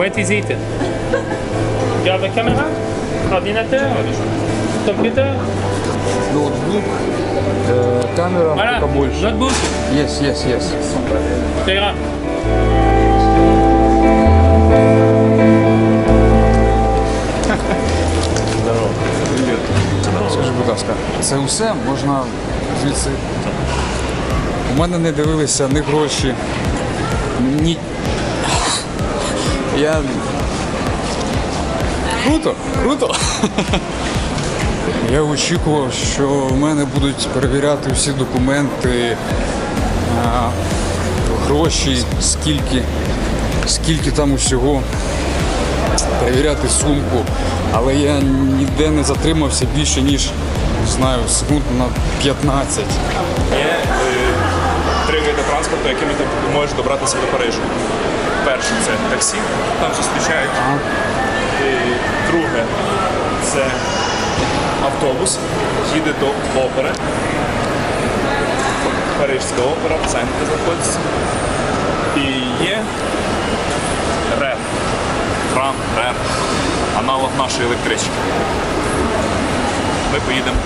What is it You have a camera Ordinateur Computer Ноутбук, камера Voilà, только больше. notebook, Yes, yes, yes. ça ira. Скажи, будь ласка, це усе можна звідси. У мене не дивилися ні гроші, ні. Я. Круто, круто. Я очікував, що в мене будуть перевіряти всі документи, гроші, скільки, скільки там усього, перевіряти сумку. Але я ніде не затримався більше, ніж не знаю, секунд на 15. Є е, три види транспорту, якими ти можеш добратися до Парижу. Перше це таксі, там зустрічають. І друге це автобус, їде до опери. Парижська опера в центрі знаходиться. І є РЕР. Трам, РЕР. Аналог нашої електрички. Ми поїдемо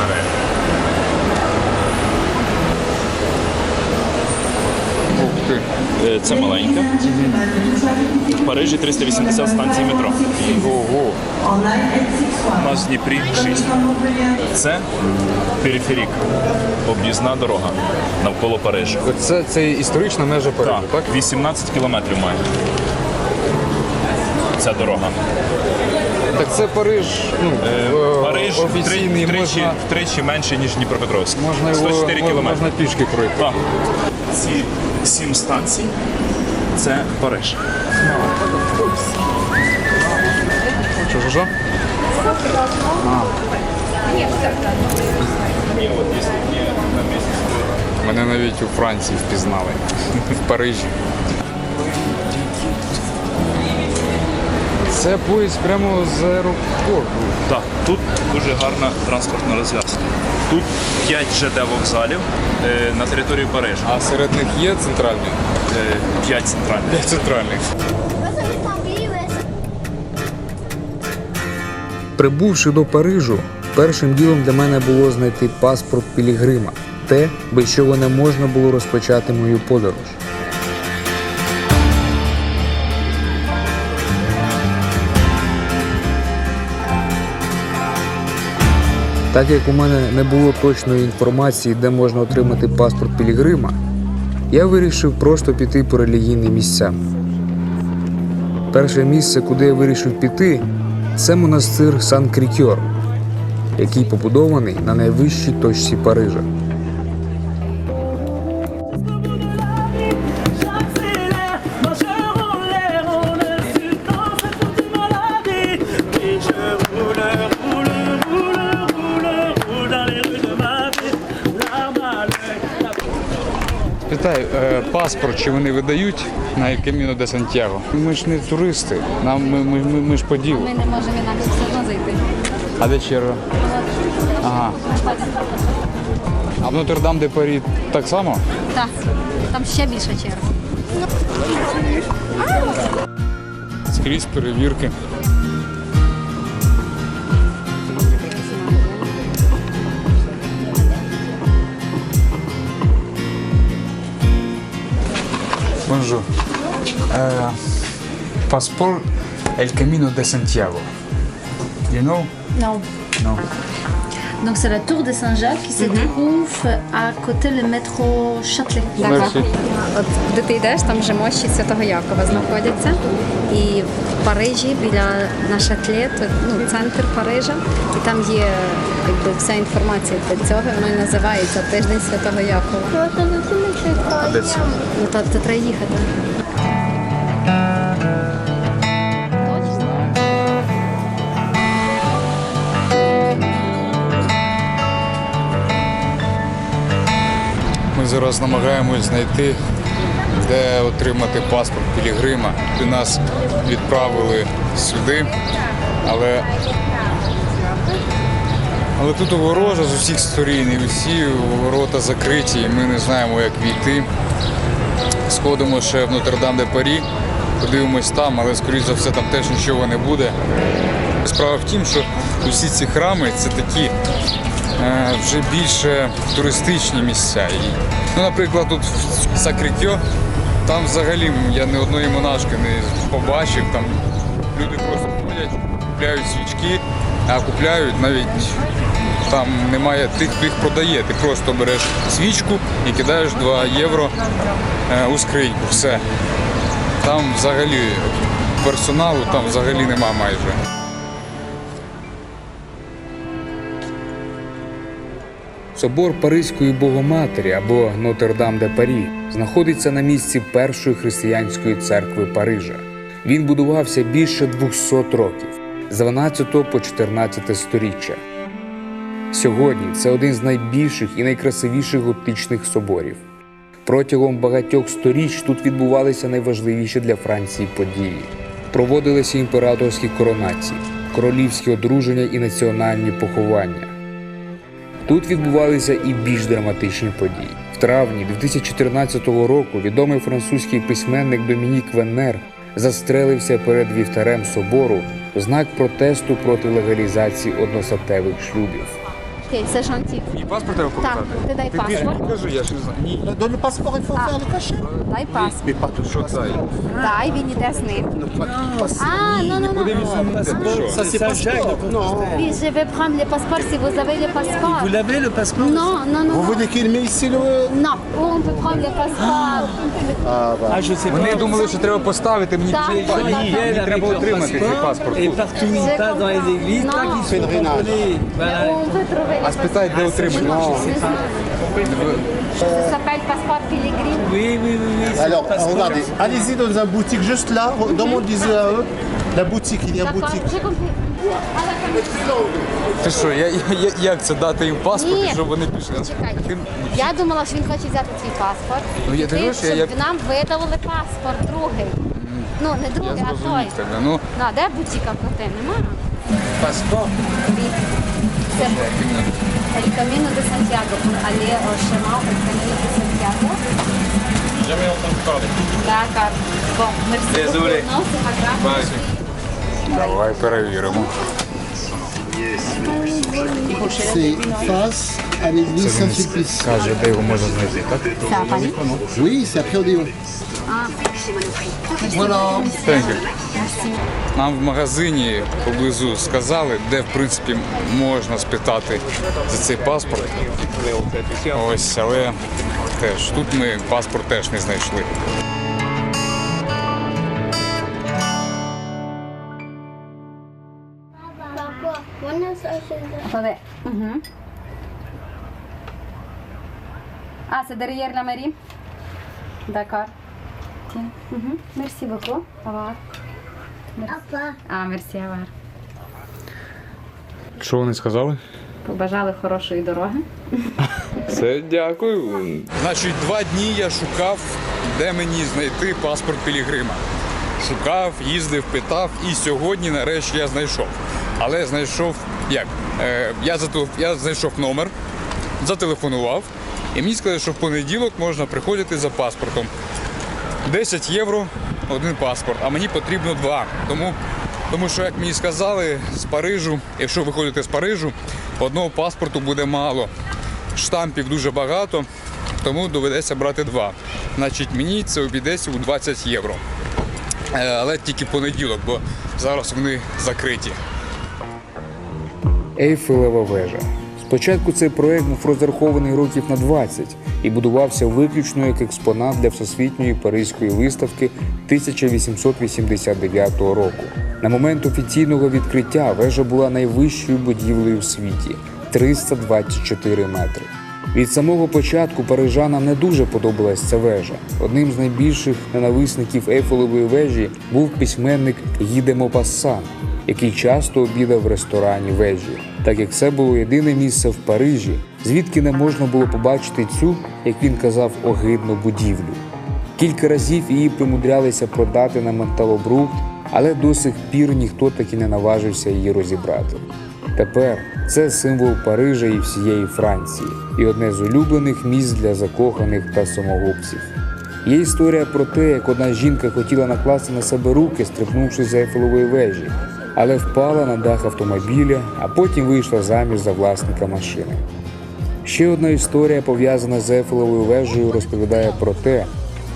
на РЕР. Ух. Е, Це маленька. В Парижі 380 станцій метро. Ого. У нас в Дніпрі 6. Це периферік, об'їзна дорога навколо Парижа. Це, це історична межа Парижу, так? 18 кілометрів має. Ця дорога. Так це Париж, ну, е, Париж офіційний, втричі, можна, втричі менше, ніж Дніпропетровськ. можна, його, 104 можна, кілометри. можна пішки пройти. Так. Ці сім станцій це Париж. Що, що, що? Мене навіть у Франції впізнали. В Парижі. Це поїзд прямо з аеропорту. Так, тут дуже гарна транспортна розв'язка. Тут 5 ЖД вокзалів е, на території Парижа. А серед них є центральні? 5 центральних. П'ять центральних. Прибувши до Парижу, першим ділом для мене було знайти паспорт Пілігрима, те, без чого не можна було розпочати мою подорож. Так як у мене не було точної інформації, де можна отримати паспорт Пілігрима, я вирішив просто піти по релігійним місцям. Перше місце, куди я вирішив піти, це монастир Сан Крікьор, який побудований на найвищій точці Парижа. Питаю, е, паспорт чи вони видають на Каміно де Сантьяго? Ми ж не туристи, нам ми, ми, ми, ми ж по ділу. Ми не можемо інакше все одно зайти. А де черга? Ага. А в Нотр-Дам де Парі так само? Так, там ще більша черга. Скрізь перевірки. Bonjour. Euh, passeport El Camino de Santiago. You know? No. No. Donc c'est la tour de Saint-Jacques qui se trouve à côté le métro Châtelet. Мерсі. От куди ти йдеш, там вже мощі Святого Якова знаходяться. І в Парижі біля на шатлі, то ну, центр Парижа, і там є якби, вся інформація для цього. Воно і називається Тиждень Святого Якова. Де це? Ну то, то треба їхати. Зараз намагаємось знайти, де отримати паспорт Пілігрима. І нас відправили сюди, але, але тут огорожа з усіх сторін, і усі ворота закриті, і ми не знаємо, як війти. Сходимо ще в Нотр-Дам де Парі, подивимось там, але скоріш за все там теж нічого не буде. Справа в тім, що усі ці храми це такі е, вже більше туристичні місця. Ну, наприклад, тут в Сакрикьо, там взагалі я ні одної монашки не побачив. Там люди просто ходять, купляють свічки, а купляють навіть там немає тих, хто їх продає. Ти просто береш свічку і кидаєш 2 євро е, у скриньку. Все. Там взагалі персоналу там взагалі нема майже. Собор Паризької Богоматері або Нотр-Дам де Парі знаходиться на місці першої християнської церкви Парижа. Він будувався більше 200 років з 12 по 14 сторіччя. Сьогодні це один з найбільших і найкрасивіших готичних соборів. Протягом багатьох сторіч тут відбувалися найважливіші для Франції події. Проводилися імператорські коронації, королівські одруження і національні поховання. Тут відбувалися і більш драматичні події. В травні 2014 року відомий французький письменник Домінік Веннер застрелився перед вівтарем собору в знак протесту проти легалізації односатевих шлюбів. Окей, це шанті. Ні, паспорт треба Так, ти дай паспорт. Кажи, я ж не знаю. Ні, Dans le passeport, il faut faire le cachet. Дай паспорт. Mais pas tout що це? Дай, він іде з ним. А, ну, ну, ну. Ça, c'est passeport. Non. Oui, je vais prendre le passeport si vous avez le passeport. Vous l'avez le passeport Non, non, non. Vous non. voulez qu'il met ici le. Non, où on peut prendre le passeport. Ah, bah. Ah, je sais Вони думали, що треба поставити мені. Так, Мені так, Ils viennent avec треба leur отримати цей passeport паспорт. et partout ils passent dans les églises, Non. tac, ils sont Pèlerinage. contrôlés. Voilà. Où on peut trouver А спитай, де отримати. Ça s'appelle passeport Pilgrim. Oui, oui, oui, oui. Alors, regardez, allez-y dans une boutique juste là, demandez-y à eux. La boutique, il y a D'accord, boutique. j'ai compris. À la fin. Ти що, я, я, як це дати їм паспорт, Ні. щоб вони пішли? Чекай. Я думала, що він хоче взяти твій паспорт. Ну, я Ти, дивлюсь, я щоб як- нам видавали паспорт другий. Ну, не Я другий, а той. тебе. Ну, Ну, а де бутіка коти? Нема? Це El Camino de Santiago, pour aller au chemin El Camino de Santiago. Jamais entendu parler. D'accord. Bon, merci Désolé. beaucoup. Non, c'est pas grave. давай перевіримо. C'est face à l'église Saint-Sulpice. Каже, де його можна знайти, так? C'est à Paris Oui, c'est après Odéon. Voilà. Thank you. Нам в магазині поблизу сказали, де в принципі можна спитати за цей паспорт. Ось, але теж тут ми паспорт теж не знайшли. Ah, c'est derrière la mairie D'accord. Mhm. Merci beaucoup. Au revoir. Ah, merci, au. Що вони сказали? Побажали хорошої дороги. Все, дякую. Значить, два дні я шукав, де мені знайти паспорт Пілігрима. Шукав, їздив, питав, і сьогодні нарешті я знайшов. Але знайшов як? Е, я, зателеф... я знайшов номер, зателефонував, і мені сказали, що в понеділок можна приходити за паспортом. 10 євро один паспорт, а мені потрібно два. Тому, тому що, як мені сказали, з Парижу, якщо ви ходите з Парижу, одного паспорту буде мало. Штампів дуже багато, тому доведеться брати два. Значить, мені це обійдеться у 20 євро. Е, Але тільки понеділок, бо зараз вони закриті. Ейфелева вежа Спочатку цей проект був розрахований років на 20 і будувався виключно як експонат для всесвітньої паризької виставки 1889 року. На момент офіційного відкриття вежа була найвищою будівлею в світі 324 метри. Від самого початку парижанам не дуже подобалась ця вежа. Одним з найбільших ненависників Ейфелевої вежі був письменник Гіде Мопассан, який часто обідав в ресторані вежі, так як це було єдине місце в Парижі, звідки не можна було побачити цю, як він казав, огидну будівлю. Кілька разів її примудрялися продати на металобрухт, але до сих пір ніхто таки не наважився її розібрати. Тепер це символ Парижа і всієї Франції, і одне з улюблених місць для закоханих та самогубців. Є історія про те, як одна жінка хотіла накласти на себе руки, стрибнувши з Ейфелевої вежі, але впала на дах автомобіля, а потім вийшла заміж за власника машини. Ще одна історія, пов'язана з Ейфелевою вежею, розповідає про те,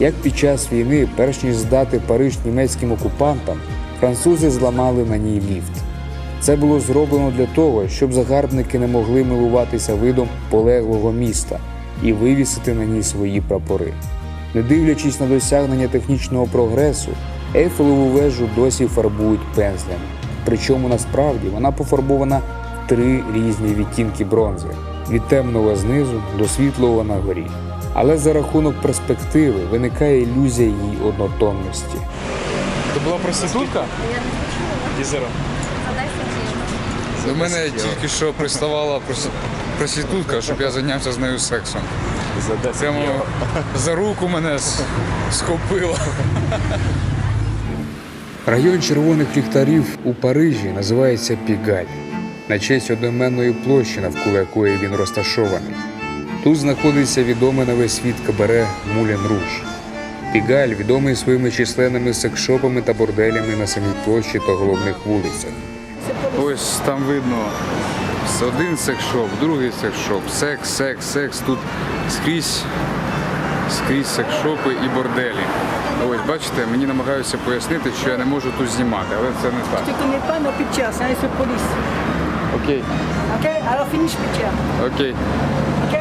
як під час війни, перш ніж здати Париж німецьким окупантам, французи зламали на ній ліфт. Це було зроблено для того, щоб загарбники не могли милуватися видом полеглого міста і вивісити на ній свої прапори. Не дивлячись на досягнення технічного прогресу, Ейфелеву вежу досі фарбують пензлями. Причому насправді вона пофарбована в три різні відтінки бронзи від темного знизу до світлого на горі. Але за рахунок перспективи виникає ілюзія її однотонності. Це була проститутка? Ізера. До мене тільки що приставала прос- проститутка, щоб я зайнявся з нею сексом. За 10 Прямо за руку мене схопила. Район червоних ліхтарів у Парижі називається Пігаль на честь одноіменної площі, навколо якої він розташований. Тут знаходиться відоме на весь світ кабаре Мулен Руж. Пігаль відомий своїми численними секшопами та борделями на самій площі та головних вулицях. Ось там видно один секшоп, другий секшоп, секс, секс, секс. Тут скрізь, скрізь секшопи і борделі. Ось бачите, мені намагаються пояснити, що я не можу тут знімати, але це не так. Tu connais pas nos pictures, c'est un feu de police. Окей, Ok Alors finish picture. окей. Ok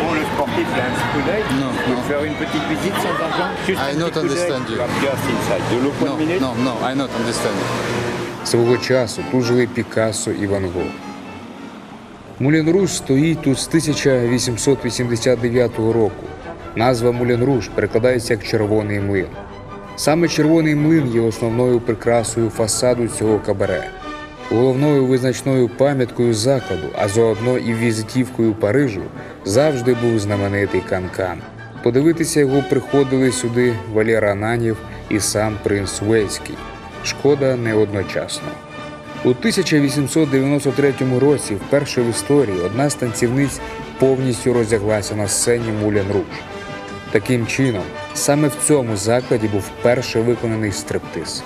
Pour le sportif, il a un petit coup d'œil. Non, Tu peux non. faire une petite visite sans argent Juste I un not petit coup d'œil. understand you. Tu vas just inside. De l'eau pour No, une minute no, no, I not understand. Свого часу тут жили Пікассо і Ван Гог. Мулен Руж стоїть тут з 1889 року. Назва Мулен Руж перекладається як червоний млин. Саме червоний млин є основною прикрасою фасаду цього кабаре. Головною визначною пам'яткою закладу, а заодно і візитівкою Парижу, завжди був знаменитий канкан. Подивитися його приходили сюди Валера Ананів і сам принц Уельський. Шкода не одночасно. У 1893 році, вперше в історії, одна з танцівниць повністю роздяглася на сцені Мулян Руж. Таким чином, саме в цьому закладі був вперше виконаний стриптиз.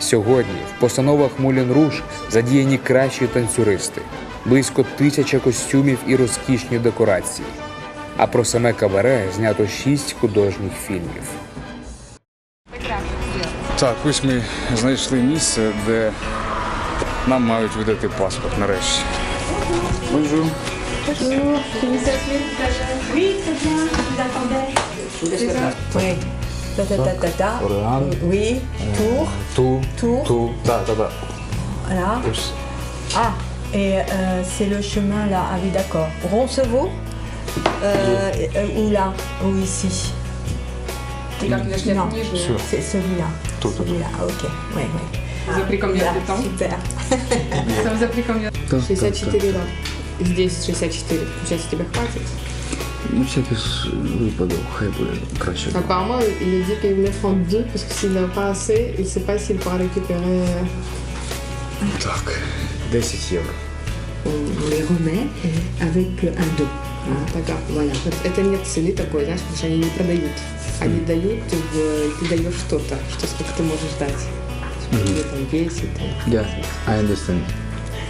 Сьогодні в постановах Мулін Руж задіяні кращі танцюристи, близько тисяча костюмів і розкішні декорації. А про саме кабаре знято шість художніх фільмів. Так, ось ми знайшли місце, де нам мають видати паспорт нарешті. Bonjour. Oui. Ta ta ta ta ta. Oui. Tour. Ту, Tour. ту, так, так, так. Voilà. Ah, et euh, c'est le chemin là. Ah oui, d'accord. Roncevaux euh, euh, Ou là Ou ici Non, c'est celui-là. Celui-là, ah, ok. Ouais, ouais. За при combien Là, de temps super. Ça vous a pris combien 64 да. Здесь 64. Получается, тебе хватит На всякий с- випадок, хай буде краще. Apparemment, il est dit qu'il mettre en deux parce que s'il n'a pas assez, il ne sait pas s'il pourra récupérer. Так, 10 євро. on les remet avec un dos. А, D'accord, voilà. Это нет цены такой, знаешь, потому что они не продают. Они дают, в- ты даешь что-то, что сколько ты можешь дать. Или там 10, там. Я, I understand.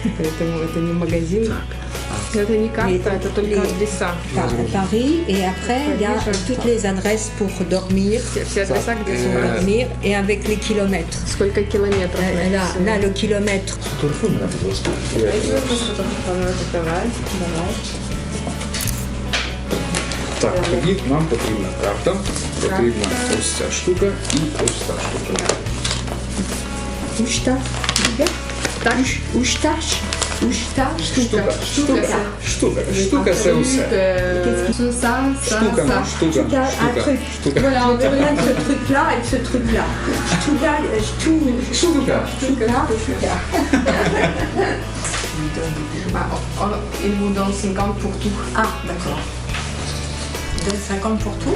Поэтому это не магазин. Но это не карта, это только адреса. Par- Paris et après il y a toutes les adresses pour dormir, Все адреса, где pour сумма. dormir et avec les kilomètres. Сколько километров? Euh, Là, là, le kilomètre. Давай, давай. Так, тоді нам потрібна карта, потрібна ось ця штука і ось ця штука. Ushta. Ush- Ushtash. Ushta. Штука, штука, штука, штука це усе. Tout ça, ça, Штука, ça. штука, Ushta, un штука, truc. штука. Voilà, on veut rien de ce truc-là et de ce truc-là. Shtuga, euh, shtu- Штука. Shtuga, shtuga. Ah, on- il vous donne 50 pour tout. Ah, d'accord. Donne 50 pour tout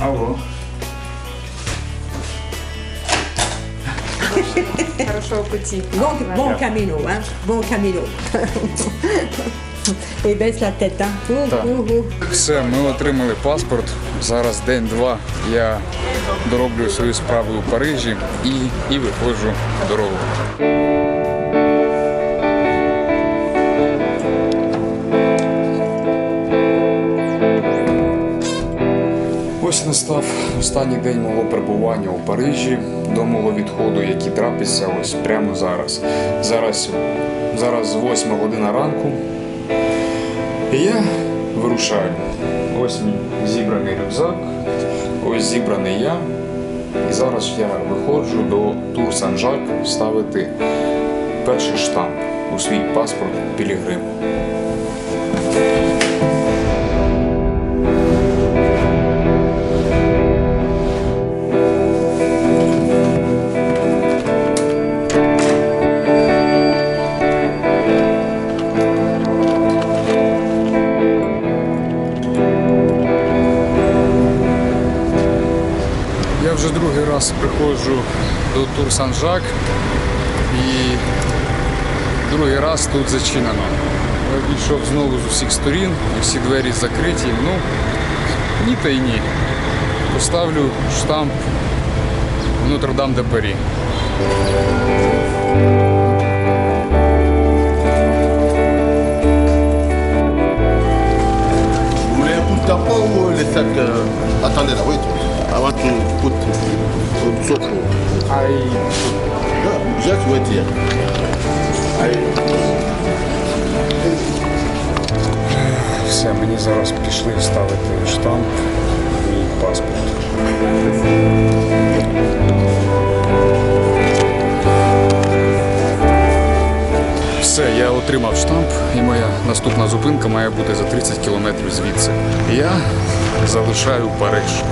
Алло. Хорошего пути. Bon, bon camino, hein. Bon camino. І десь на ouh. Все, ми отримали паспорт. Зараз день-два. Я дороблю свою справу у Парижі і, і виходжу в дорогу. Настав останній день мого перебування у Парижі до мого відходу, який трапиться ось прямо зараз. Зараз, зараз 8 година ранку. І я вирушаю. Ось мій зібраний рюкзак, ось зібраний я. І зараз я виходжу до Тур Сан-Жак ставити перший штамп у свій паспорт Пілігриму. Вже другий раз приходжу до Тур Сан-Жак і другий раз тут зачинено. Я обійшов знову з усіх сторін, всі двері закриті. Ну, ні та й ні. Поставлю штамп Нотр-Дам де Парі. Attendez là, wait. I want to put put soap. I... Yeah, just wait here. Все, мені зараз пішли ставити штамп, мій паспорт. Все, я отримав штамп, і моя наступна зупинка має бути за 30 кілометрів звідси. Я залишаю Париж.